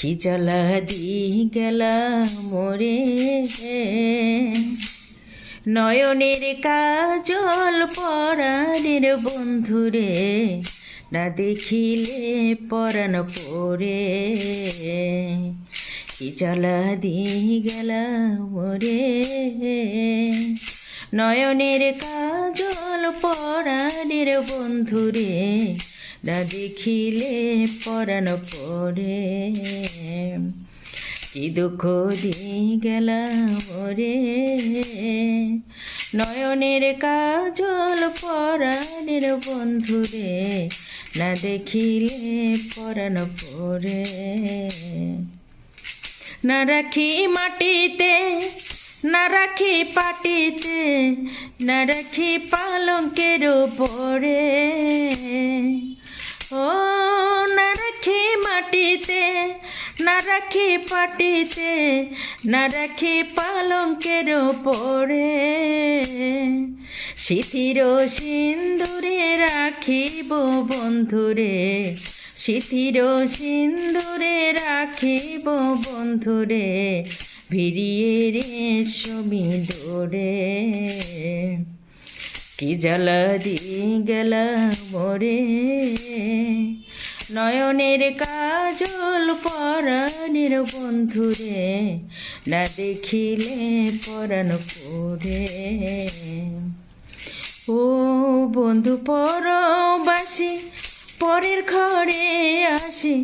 কি জ্বালা দি গেলা মোরে নয়নের কাজল পরাণের বন্ধুরে না দেখিলে পরাণ পরে। কি জ্বালা দি গেলা মোরে নয়নের কাজল পরাণের বন্ধুরে না দেখিলে পরাণ পরে। কি দুঃখ দিয়ে গেলাম ওরে। নয়নের কাজল পরাণের বন্ধুরে না দেখিলে পরাণ পরে। না রাখি মাটিতে, না রাখি পাটিতে, না রাখি পালঙ্কের উপরে। ও না রাখি মাটিতে না রাখি পাটিতে না রাখি পালঙ্কের উপরে। সিথির সিন্দুরে রাখিব বন্ধুরে সিথির সিন্দুরে রাখিব বন্ধুরে, ভিড়িয়ে রে সমি দোরে। কি জ্বালা দিয়ে গেলা মোরে নয়নের কাজল পরাণের বন্ধুরে, না দেখিলে পরাণ পরে ও বন্ধু পরবাসী, পরের ঘরে আসি,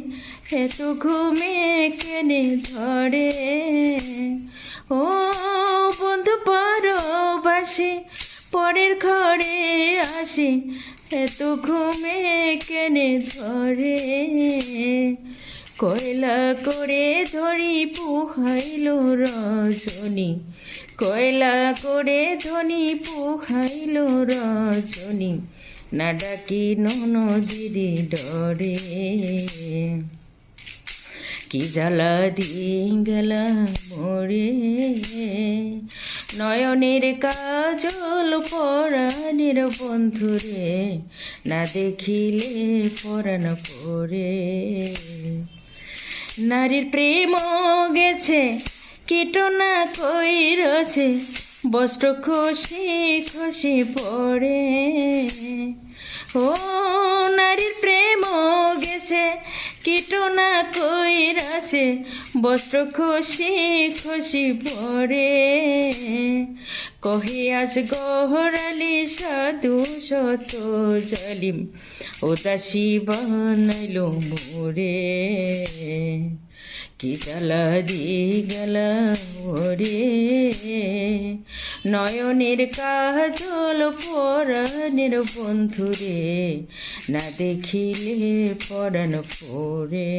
এত ঘুমে কেনে ধরে। ও বন্ধু পরবাসী পরের ঘরে আসি, এত ঘুমে কেনে ধরে? কয়লা করে ধরি পুহাইল রজনী, কয়লা করে ধনি পুহাইল রজনী, না ডাকি ননদিরে ডরে। কি জ্বালা দিয়ে গেলা মোরে? নয়নের কাজল পরাণের বন্ধুরে না দেখিলে পরাণ পরে নারীর প্রেম গেছে কীটনা কইরছে বস্ত্র খসি খসি পড়ে। ও কইরাছে বস্ত্র খসি খসি পরে কহে আজ গহরালি সাধু শত জালিম উদাসী বানাইল মোরে। কি জ্বালা দি গেলা ওরে নয়নের কাজল পরাণের বন্ধুরে না দেখিলে পরাণ পরে।